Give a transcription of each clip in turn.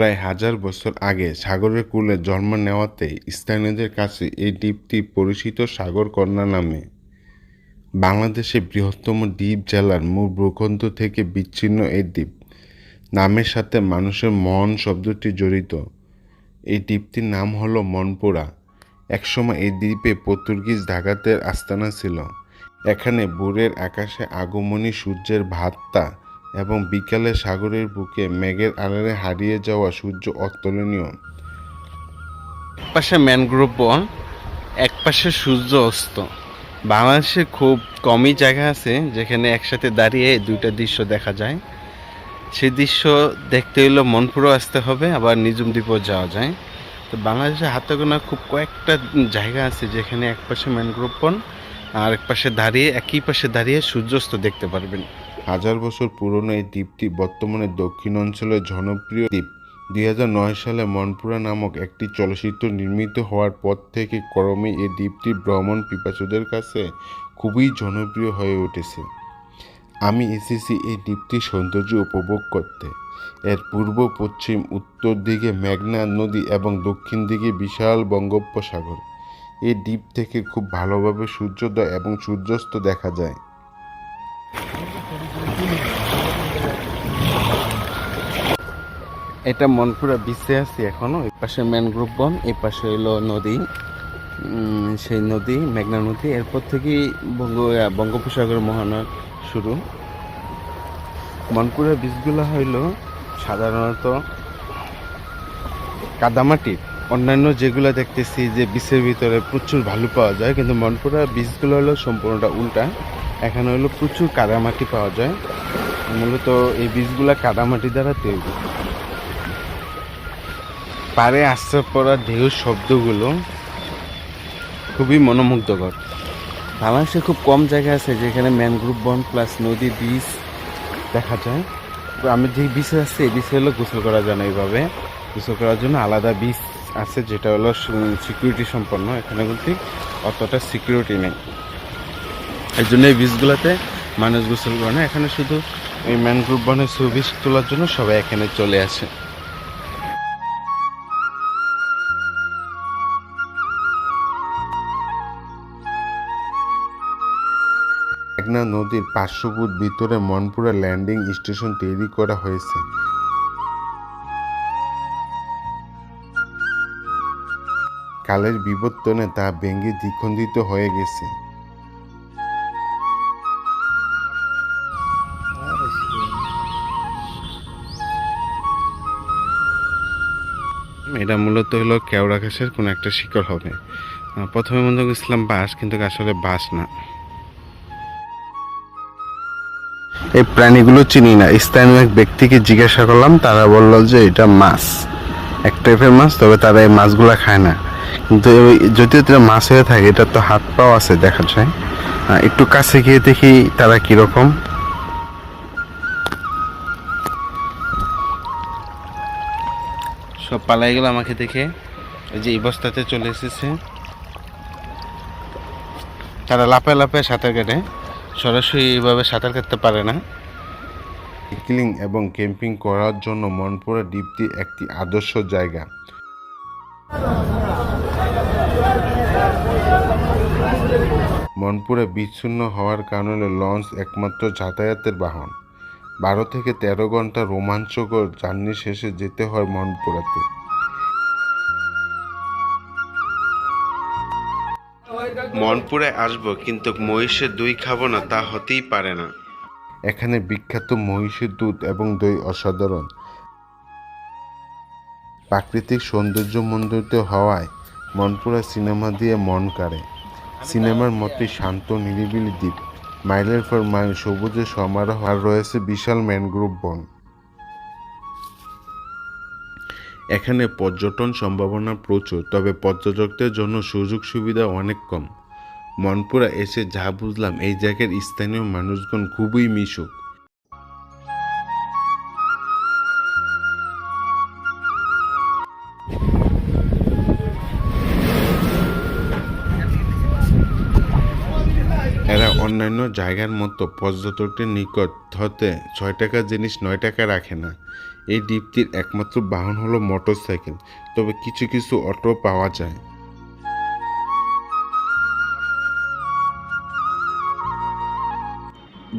প্রায় হাজার বছর আগে সাগরের কূলে জন্ম নেওয়াতে স্থানীয়দের কাছে এই দ্বীপটি পরিচিত সাগর কন্যা নামে। বাংলাদেশের বৃহত্তম দ্বীপ জেলার মূল ভূখণ্ড থেকে বিচ্ছিন্ন এই দ্বীপ। নামের সাথে মানুষের মন শব্দটি জড়িত। এই দ্বীপটির নাম হলো মনপুরা। একসময় এই দ্বীপে পর্তুগিজ ডাকাতের আস্তানা ছিল। এখানে ভোরের আকাশে আগমনী সূর্যের ভাত্তা এবং বিকালে সাগরের বুকে মেঘের আড়ালে হারিয়ে যাওয়া সূর্য অতুলনীয়। পাশে ম্যানগ্রোভ বন এক পাশে সূর্য অস্ত। বাংলাদেশে খুব কমই জায়গা আছে যেখানে একসাথে দাঁড়িয়ে দুইটা দৃশ্য দেখা যায়। সেই দৃশ্য দেখতে হইলে মনপুরও আসতে হবে, আবার নিজুম দ্বীপও যাওয়া যায়। তো বাংলাদেশে হাতে গোনা খুব কয়েকটা জায়গা আছে যেখানে এক পাশে ম্যানগ্রোভ বন আর এক পাশে দাঁড়িয়ে, একই পাশে দাঁড়িয়ে সূর্যাস্ত দেখতে পারবেন। হাজার বছর পুরনো এই দ্বীপটি বর্তমানে দক্ষিণ অঞ্চলের জনপ্রিয় দ্বীপ। দুই হাজার নয় সালে মনপুরা নামক একটি চলচ্চিত্র নির্মিত হওয়ার পর থেকে ক্রমে এই দ্বীপটি ভ্রমণ পিপাসুদের কাছে খুবই জনপ্রিয় হয়ে উঠেছে। আমি এসেছি এই দ্বীপটির সৌন্দর্য উপভোগ করতে। এর পূর্ব, পশ্চিম, উত্তর দিকে মেঘনা নদী এবং দক্ষিণ দিকে বিশাল বঙ্গোপসাগর। এই দ্বীপ থেকে খুব ভালোভাবে সূর্যোদয় এবং সূর্যাস্ত দেখা যায়। এটা মনপুরা বিচে আছে এখনও। এই পাশে ম্যানগ্রোভ বন, এই পাশে হলো নদী। সেই নদী, মেঘনা নদী। এরপর থেকেই বঙ্গ, বঙ্গোপসাগর মোহনা শুরু। মনপুরা বীজগুলো হইল সাধারণত কাদামাটির অন্যান্য যেগুলো দেখতেছি যে বীজের ভিতরে প্রচুর ভালো পাওয়া যায়, কিন্তু মনপুরা বীজগুলো হলো সম্পূর্ণটা উল্টা। এখানে হলো প্রচুর কাদামাটি পাওয়া যায়। মূলত এই বীজগুলো কাদামাটি দ্বারা তৈরি। পারে আসতে পড়া ঢেউ শব্দগুলো খুবই মনোমুগ্ধকর। বাংলাদেশে খুব কম জায়গা আছে যেখানে ম্যানগ্রোভ বন প্লাস নদী বীজ দেখা যায়। আমি যে বিচে আছি, এই বিচে হলো গোসল করা যায় না এইভাবে। গোসল করার জন্য আলাদা বীজ আছে যেটা হলো সিকিউরিটি সম্পন্ন। এখানে বলতে অতটা সিকিউরিটি নেই। এই জন্য এই বীজগুলোতে মানুষ গোসল করে না। এখানে শুধু এই ম্যানগ্রোভ বনের ছবি তোলার জন্য সবাই এখানে চলে আসে। মেঘনা নদীর পাঁচশো ফুট ভিতরে মনপুরা ল্যান্ডিং স্টেশন তৈরি করা হয়েছে। কালের বিবর্তনে তা ভেঙে দ্বিখণ্ডিত হয়ে গেছে। এটা মূলত হলো কেওড়া ঘাসের কোনো একটা শিকড় হবে। প্রথমে মনে করছিলাম বাঁশ, কিন্তু আসলে বাঁশ না। এই প্রাণীগুলো চিনি না। স্থানীয় এক ব্যক্তিকে জিজ্ঞাসা করলাম, তারা বলল যে এটা মাছ। এক টাইপের মাছ, তবে তারা এই মাছগুলো খায় না। কিন্তু যদিও এটা মাছ হয়ে থাকে, এটা তো হাত পাও আছে দেখা যায়। একটু কাছে গিয়ে দেখি তারা কীরকম। সব পালাই গেল আমাকে দেখে। এই যে এই বস্তাতে চলে এসেছে। তারা লাপে লাপে সাঁতার কাটে। সরাসরি এইভাবে সাঁতার কাটতে পারে না। সাইক্লিং এবং ক্যাম্পিং করার জন্য মনপুরা দ্বীপটি একটি আদর্শ জায়গা। মনপুরে বিচ্ছিন্ন হওয়ার কারণে লঞ্চ একমাত্র যাতায়াতের বাহন। বারো থেকে তেরো ঘণ্টা রোমাঞ্চকর জার্নি শেষে যেতে হয় মনপুরাতে। মনপুরে আসব, কিন্তু মহিষের দই খাব না, তা হতেই পারে না। এখানে বিখ্যাত মহিষের দুধ এবং দই অসাধারণ। প্রাকৃতিক সৌন্দর্য মণ্ডিত হওয়ায় মনপুরা সিনেমা দিয়ে মন কাড়ে। সিনেমার মতে শান্ত, নিরিবিলি দ্বীপ। মাইলের পর মাইল সবুজের সমারোহ আর রয়েছে বিশাল ম্যানগ্রোভ বন। এখানে পর্যটন সম্ভাবনা প্রচুর, তবে পর্যটকদের জন্য সুযোগ সুবিধা অনেক কম। মনপুরা এসে যা বুঝলাম, এই জায়গার স্থানীয় মানুষগণ খুবই মিশুক। এরা অন্যান্য জায়গার মতো পর্যটকদের নিকট হতে ছয় টাকার জিনিস নয় টাকা রাখে না। এই দ্বীপটির একমাত্র বাহন হলো মোটরসাইকেল তবে কিছু কিছু অটো পাওয়া যায়।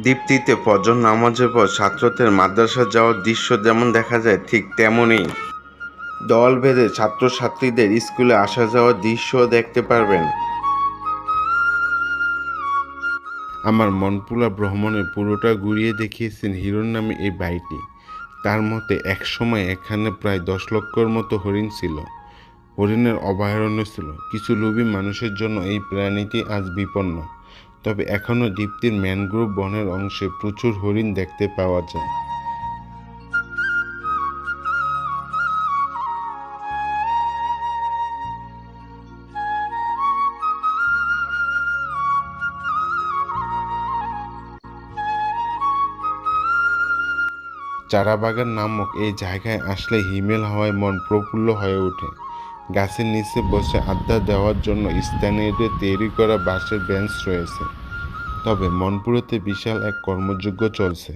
দ্বীপটিতে ফজর নামাজের পর ছাত্রদের মাদ্রাসা যাওয়ার দৃশ্য যেমন দেখা যায় ঠিক তেমনই দল বেঁধে ছাত্রছাত্রীদের স্কুলে আসা যাওয়ার দৃশ্য দেখতে পারবেন। আমার মনপুলা ভ্রমণে পুরোটা ঘুরিয়ে দেখিয়েছেন হিরণ নামে এই বাড়িটি। তার মতে একসময় এখানে প্রায় দশ লক্ষর মতো হরিণ ছিল। হরিণের অভয়ারণ্য ছিল। কিছু লোভী মানুষের জন্য এই প্রাণীটি আজ বিপন্ন। তবে এখনও দ্বীপটির ম্যানগ্রোভ বনের অংশে প্রচুর হরিণ দেখতে পাওয়া যায়। চারাবাগান নামক এই জায়গায় আসলে হিমেল হাওয়ায় মন প্রফুল্ল হয়ে ওঠে। গাছের নিচে বসে আড্ডা দেওয়ার জন্য স্থানীয়দের তৈরি করা বাঁশের বেঞ্চ রয়েছে। তবে মনপুরাতে বিশাল এক কর্মযজ্ঞ চলছে।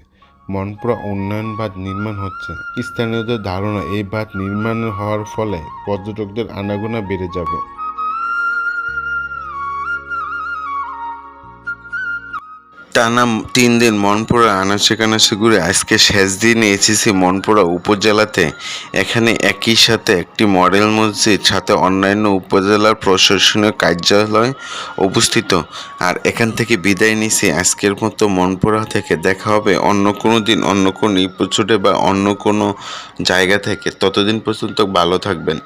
মনপুরা উন্নয়ন বাঁধ নির্মাণ হচ্ছে। স্থানীয়দের ধারণা, এই বাঁধ নির্মাণ হওয়ার ফলে পর্যটকদের আনাগোনা বেড়ে যাবে। টানা তিন দিন মনপুরা আনাচে কানাচে ঘুরে আজকে শেষ দিনে এসেছি মনপুরা উপজেলাতে। এখানে একই সাথে একটি মডেল মসজিদ, সাথে অন্যান্য উপজেলার প্রশাসনীয় কার্যালয় অবস্থিত। আর এখান থেকে বিদায় নিছি আজকের মতো মনপুরা থেকে। দেখা হবে অন্য কোনো দিন, অন্য কোনো এপিসোডে বা অন্য কোনো জায়গা থেকে। ততদিন পর্যন্ত ভালো থাকবেন।